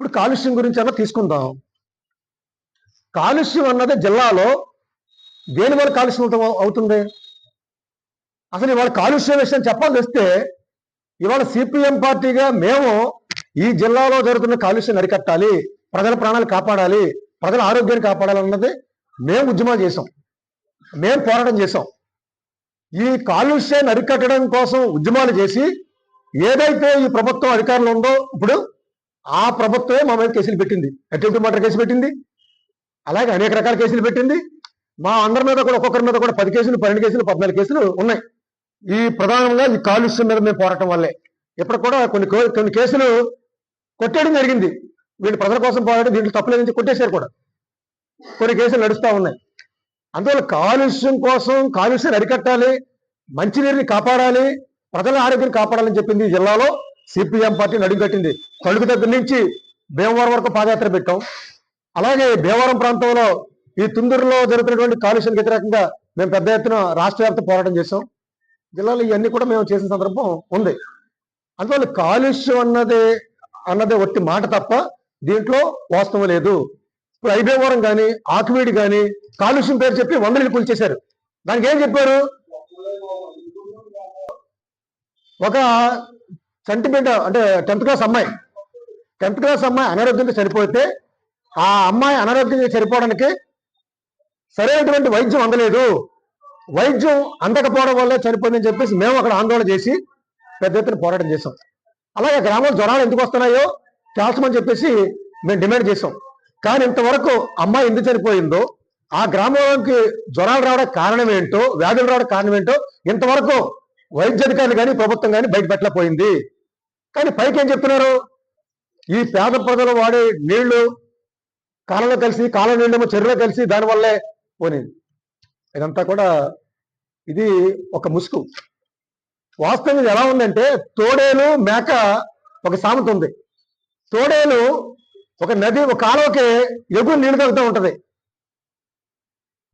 ఇప్పుడు కాలుష్యం గురించి అన్న తీసుకుందాం. కాలుష్యం అన్నది జిల్లాలో దేని వల్ల కాలుష్యం అవుతుంది? అసలు ఇవాళ కాలుష్యం విషయం చెప్పాల్సి వస్తే ఇవాళ సిపిఎం పార్టీగా మేము ఈ జిల్లాలో జరుగుతున్న కాలుష్యం అరికట్టాలి ప్రజల ప్రాణాలు కాపాడాలి ప్రజల ఆరోగ్యాన్ని కాపాడాలన్నది మేము ఉద్యమాలు చేసాం మేము పోరాటం చేసాం ఈ కాలుష్యాన్ని అరికట్టడం కోసం ఉద్యమాలు చేసి ఏదైతే ఈ ప్రభుత్వం అధికారంలో ఉందో ఇప్పుడు ఆ ప్రభుత్వమే మా మీద కేసులు పెట్టింది. అటెంప్ట్ మర్డర్ కేసు పెట్టింది. అలాగే అనేక రకాల కేసులు పెట్టింది. మా అందరి మీద కూడా ఒక్కొక్కరి మీద కూడా పది కేసులు పన్నెండు కేసులు పద్నాలుగు కేసులు ఉన్నాయి. ఈ ప్రధానంగా ఈ కాలుష్యం మీద మేము పోరాటం వల్లే. ఇప్పుడు కూడా కొన్ని కొన్ని కేసులు కొట్టేయడం జరిగింది. వీళ్ళు ప్రజల కోసం పోరాటం దీంట్లో తప్పులేదని కొట్టేశారు కూడా. కొన్ని కేసులు నడుస్తూ ఉన్నాయి. అందువల్ల కాలుష్యం కోసం కాలుష్యం అరికట్టాలి మంచినీరుని కాపాడాలి ప్రజల ఆరోగ్యం కాపాడాలని చెప్పింది ఈ జిల్లాలో సిపిఎం పార్టీ నడుగట్టింది తణుకు దగ్గర నుంచి భీమవరం వరకు పాదయాత్ర పెట్టాం. అలాగే భీమవరం ప్రాంతంలో ఈ తుందూరులో జరుగుతున్నటువంటి కాలుష్యానికి వ్యతిరేకంగా మేము పెద్ద ఎత్తున రాష్ట్ర వ్యాప్త పోరాటం చేసాం జిల్లాలో ఇవన్నీ కూడా మేము చేసిన సందర్భం ఉంది. అందువల్ల కాలుష్యం అన్నదే అన్నదే ఒట్టి మాట తప్ప దీంట్లో వాస్తవం లేదు. ఇప్పుడు ఐబేవరం కానీ ఆకువీడి కానీ కాలుష్యం పేరు చెప్పి వందలు కూల్చేశారు. దానికి ఏం చెప్పారు? ఒక సెంటిమెంట్ అంటే టెన్త్ క్లాస్ అమ్మాయి. టెన్త్ క్లాస్ అమ్మాయి అనారోగ్యంతో చనిపోతే ఆ అమ్మాయి అనారోగ్యంగా చనిపోవడానికి సరైనటువంటి వైద్యం అందలేదు. వైద్యం అందకపోవడం వల్ల చనిపోయిందని చెప్పేసి మేము అక్కడ ఆందోళన చేసి పెద్ద ఎత్తున పోరాటం చేసాం అలాగే గ్రామంలో జ్వరాలు ఎందుకు వస్తున్నాయో తేల్చమని చెప్పేసి మేము డిమాండ్ చేసాం కానీ ఇంతవరకు అమ్మాయి ఎందుకు చనిపోయిందో ఆ గ్రామంలోకి జ్వరాలు రావడానికి కారణం ఏంటో వ్యాధులు రావడానికి కారణం ఏంటో ఇంతవరకు వైద్య అధికారులు కానీ ప్రభుత్వం కానీ బయట పెట్టలేకపోయింది. కానీ పైకి ఏం చెప్తున్నారు? ఈ పేద ప్రజలు వాడే నీళ్ళు కాలంలో కలిసి కాలం నీళ్ళేమో చెరువులో కలిసి దానివల్లే పోనింది ఇదంతా కూడా ఇది ఒక ముసుగు. వాస్తవం ఇది ఎలా ఉందంటే తోడేలు మేక ఒక సామెత ఉంది. తోడేలు ఒక నది ఒక కాలువకి ఎగువ నీళ్ళు తాగుతూ ఉంటుంది.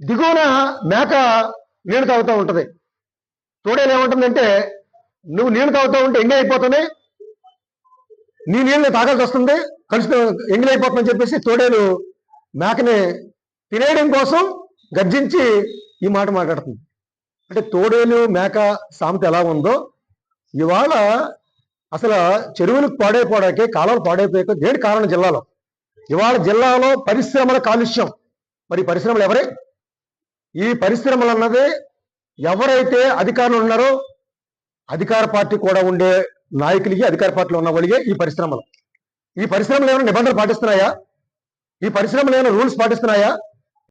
దిగువన మేక నీళ్ళు తాగుతూ ఉంటుంది. తోడేలు ఏమంటుందంటే నువ్వు నీళ్ళు తాగుతూ ఉంటే ఎంగే అయిపోతుంది నీ నీళ్ళు తాగాల్సి వస్తుంది కలిసి ఎంగిలి అయిపోతుందని చెప్పేసి తోడేలు మేకని తినేయడం కోసం గర్జించి ఈ మాట మాట్లాడుతుంది. అంటే తోడేలు మేక సామెత ఎలా ఉందో ఇవాళ అసలు చెరువులు పాడైపోవడానికి కాలువలు పాడైపోయాక దేని కారణం జిల్లాలో? ఇవాళ జిల్లాలో పరిశ్రమల కాలుష్యం. మరి పరిశ్రమలు ఎవరే? ఈ పరిశ్రమలు అన్నది ఎవరైతే అధికారులు ఉన్నారో అధికార పార్టీ కూడా ఉండే నాయకులకి అధికార పార్టీలో ఉన్న వాళ్ళకి ఈ పరిశ్రమలు. ఈ పరిశ్రమలు ఏమైనా నిబంధనలు పాటిస్తున్నాయా? ఈ పరిశ్రమలు ఏమైనా రూల్స్ పాటిస్తున్నాయా?